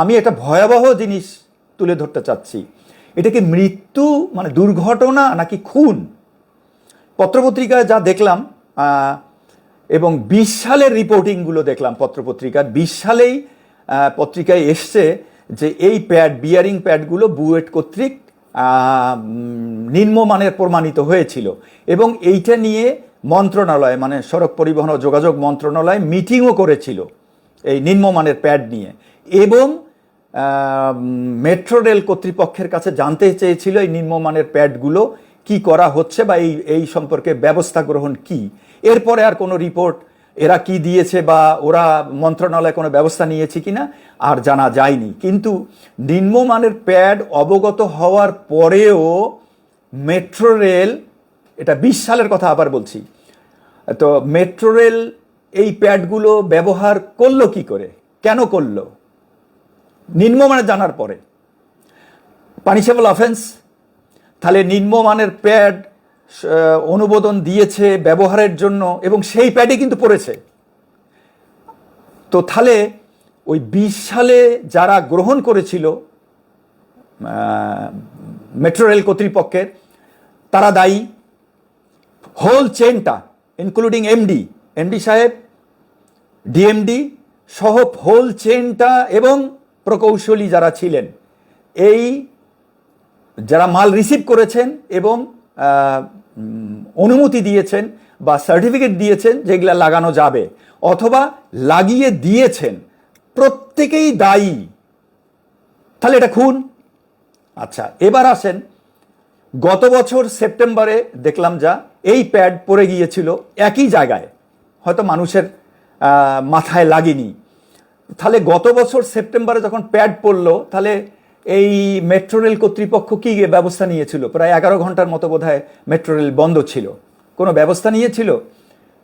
আমি একটা ভয়াবহ জিনিস তুলে ধরতে চাচ্ছি। এটা কি মৃত্যু মানে দুর্ঘটনা নাকি খুন? পত্রপত্রিকায় যা দেখলাম এবং বিশ সালের রিপোর্টিংগুলো দেখলাম পত্রপত্রিকার বিশ সালেই পত্রিকায় এসছে যে এই প্যাড বিয়ারিং প্যাডগুলো বুয়েট কর্তৃক নিম্নমানের প্রমাণিত হয়েছিল। এবং এইটা নিয়ে মন্ত্রণালয় মানে সড়ক পরিবহন ও যোগাযোগ মন্ত্রণালয় মিটিংও করেছিল এই নিম্নমানের প্যাড নিয়ে। এবং মেট্রো রেল কর্তৃপক্ষের কাছে জানতে চেয়েছিল এই নিম্নমানের প্যাডগুলো কি করা হচ্ছে বা এই এই সম্পর্কে ব্যবস্থা গ্রহণ কি। এরপরে আর কোনো রিপোর্ট এরা কি দিয়েছে বা ওরা মন্ত্রণালয় কোনো ব্যবস্থা নিয়েছে কি না, আর জানা যায়নি। কিন্তু নিম্নমানের প্যাড অবগত হওয়ার পরেও মেট্রো রেল, এটা বিশ সালের কথা আবার বলছি, তো মেট্রো রেল এই প্যাডগুলো ব্যবহার করল কি করে? কেন করল? নিম্নমানের জানার পরে পানিশেবল অফেন্স তাহলে নিম্নমানের প্যাড অনুমোদন দিয়েছে ব্যবহারের জন্য এবং সেই প্যাডই কিন্তু পড়েছে। তো তাহলে ওই বিশ সালে যারা গ্রহণ করেছিল মেট্রো রেল কর্তৃপক্ষের, তারা দায়ী। হোল চেনটা ইনক্লুডিং এমডি এমডি সাহেব ডিএমডি সহ হোল চেনটা এবং প্রকৌশলী যারা ছিলেন, এই যারা মাল রিসিভ করেছেন এবং অনুমতি দিয়েছেন বা সার্টিফিকেট দিয়েছেন যেগুলা লাগানো যাবে অথবা লাগিয়ে দিয়েছেন, প্রত্যেকেই দায়ী। তাহলে এটা খুন? আচ্ছা এবার আসেন, গত বছর সেপ্টেম্বরে দেখলাম যা, এই প্যাড পড়ে গিয়েছিল একই জায়গায়, হয়তো মানুষের মাথায় লাগেনি। তাহলে গত বছর সেপ্টেম্বরে যখন প্যাড পড়ল, তাহলে এই মেট্রো রেল কর্তৃপক্ষ কি ব্যবস্থা নিয়েছিল? প্রায় এগারো ঘণ্টার মতো বোধ হয় মেট্রো রেল বন্ধ ছিল। কোনো ব্যবস্থা নিয়েছিল?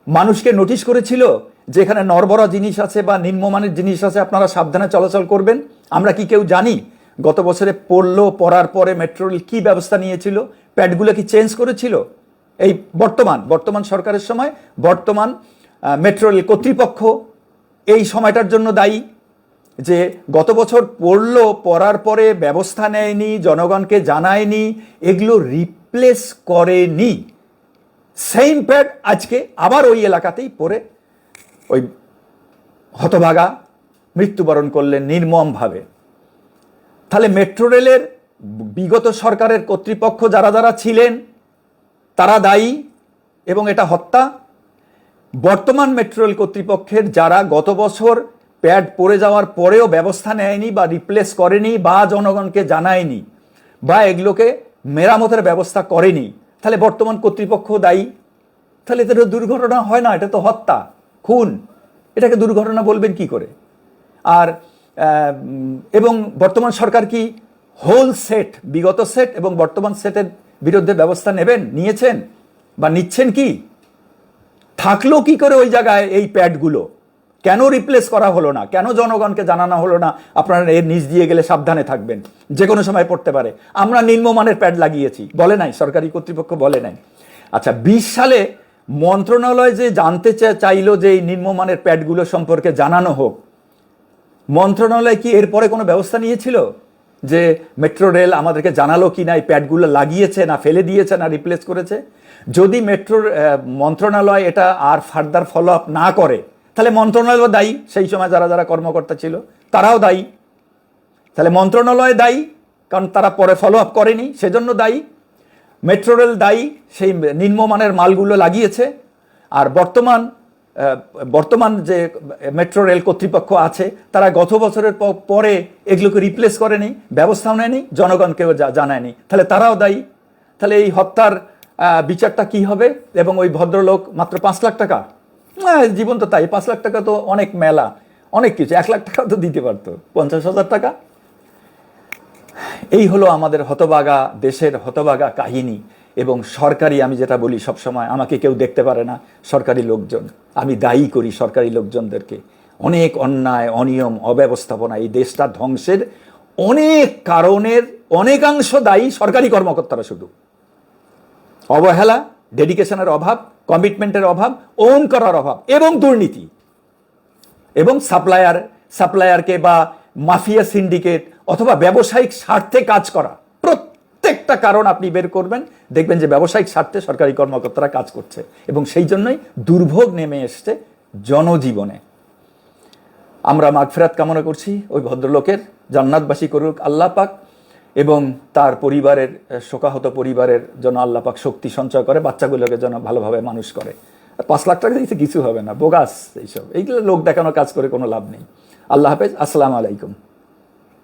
মানুষকে নোটিশ করেছিল যে এখানে নরবরা জিনিস আছে বা নিম্নমানের জিনিস আছে, আপনারা সাবধানে চলাচল করবেন। আমরা কি কেউ জানি গত বছরে পড়ল, পড়ার পরে মেট্রো রেল কী ব্যবস্থা নিয়েছিল? প্যাডগুলো কি চেঞ্জ করেছিল? এই বর্তমান বর্তমান সরকারের সময় বর্তমান মেট্রো রেল কর্তৃপক্ষ এই সময়টার জন্য দায়ী যে গত বছর পড়ল, পড়ার পরে ব্যবস্থা নেয়নি, জনগণকে জানায়নি, এগুলো রিপ্লেস করেনি। সেম প্যাড আজকে আবার ওই এলাকাতেই পড়ে, ওই হতভাগা মৃত্যুবরণ করলেন নির্মমভাবে। তাহলে মেট্রো রেলের বিগত সরকারের কর্তৃপক্ষ যারা যারা ছিলেন, তারা দায়ী এবং এটা হত্যা? বর্তমান মেট্রো রেল কর্তৃপক্ষের যারা গত বছর প্যাড পড়ে যাওয়ার পরেও ব্যবস্থা নেয়নি বা রিপ্লেস করেনি বা জনগণকে জানায়নি বা এগুলোকে মেরামতের ব্যবস্থা করেনি, তাহলে বর্তমান কর্তৃপক্ষ দায়ী? তাহলে এটা দুর্ঘটনা হয় না, এটা তো হত্যা, খুন, এটাকে দুর্ঘটনা বলবেন কি করে? আর এবং বর্তমান সরকার কি হোল সেট বিগত সেট এবং বর্তমান সেটের বিরুদ্ধে ব্যবস্থা নেবেন, নিয়েছেন বা নিচ্ছেন কি? থাকল কি করে ওই জায়গায় এই প্যাডগুলো? কেন রিপ্লেস করা হলো না? কেন জনগণকে জানানো হলো না? আপনারা এর নিচ দিয়ে গেলে সাবধানে থাকবেন। যে কোনো সময় পড়তে পারে। আমরা নিম্নমানের প্যাড লাগিয়েছি। বলে নাই, সরকারি কর্তৃপক্ষ বলে নাই। আচ্ছা বিশ সালে মন্ত্রণালয় যে জানতে চাইলো যে এই নিম্নমানের প্যাডগুলো সম্পর্কে জানানো হোক, মন্ত্রণালয় কি এরপরে কোনো ব্যবস্থা নিয়েছিল? যে মেট্রো রেল আমাদেরকে জানালো কি না, এই প্যাডগুলো লাগিয়েছে না, ফেলে দিয়েছে না রিপ্লেস করেছে? যদি মেট্রোর মন্ত্রণালয় এটা আর ফার্দার ফলো আপ না করে, তাহলে মন্ত্রণালয় দায়ী। সেই সময় যারা যারা কর্মকর্তা ছিল, তারাও দায়ী। তাহলে মন্ত্রণালয় দায়ী, কারণ তারা পরে ফলো আপ করেনি, সেজন্য দায়ী। মেট্রো রেল দায়ী, সেই নিম্নমানের মালগুলো লাগিয়েছে। আর বর্তমান বর্তমান যে মেট্রো রেল কর্তৃপক্ষ আছে, তারা গত বছরের পরে এগুলোকে রিপ্লেস করেনি, ব্যবস্থাও নেয়নি, জনগণকেও জানায়নি। তাহলে তারাও দায়ী? তাহলে এই হত্যার বিচারটা কি হবে? এবং ওই ভদ্রলোক মাত্র পাঁচ লাখ টাকা? জীবন তো তাই, পাঁচ লাখ টাকা তো অনেক মেলা, অনেক কিছু, এক লাখ টাকা তো দিতে পারতো, পঞ্চাশ হাজার টাকা? এই হলো আমাদের হতবাগা দেশের হতবাগা কাহিনী। এবং সরকারি, আমি যেটা বলি সবসময়, আমাকে কেউ দেখতে পারে না, সরকারি লোকজন। আমি দায়ী করি সরকারি লোকজনদেরকে। অনেক অন্যায়, অনিয়ম, অব্যবস্থাপনা এই দেশটা ধ্বংসের অনেক কারণের অনেকাংশ দায়ী সরকারি কর্মকর্তারা শুধু। অবহেলা ডেডিকেশনের অভাব কমিটমেন্টের অভাব ওন করার অভাব এবং দুর্নীতি। এবং সাপ্লায়ার সাপ্লায়ারকে বা মাফিয়া সিন্ডিকেট অথবা ব্যবসায়িক স্বার্থে কাজ করা। প্রত্যেকটা কারণ আপনি বের করবেন, দেখবেন যে ব্যবসায়িক স্বার্থে সরকারি কর্মকর্তারা কাজ করছে। এবং সেই জন্যই দুর্ভোগ নেমে এসছে জনজীবনে। আমরা মাগফেরাত কামনা করছি, ওই ভদ্রলোকের, জান্নাতবাসী করুক, আল্লাহ পাক, এবং তার পরিবারের শোকাহত পরিবারের জন্য আল্লাহ পাক শক্তি সঞ্চয় করে, বাচ্চাগুলোকে যেন ভালোভাবে মানুষ করে। পাঁচ লাখ টাকা দিতে কিছু হবে না, বোগাস এইসব। এইগুলো লোক দেখানো কাজ করে কোনো লাভ নেই। আল্লাহ হাফেজ, আসসালামু আলাইকুম।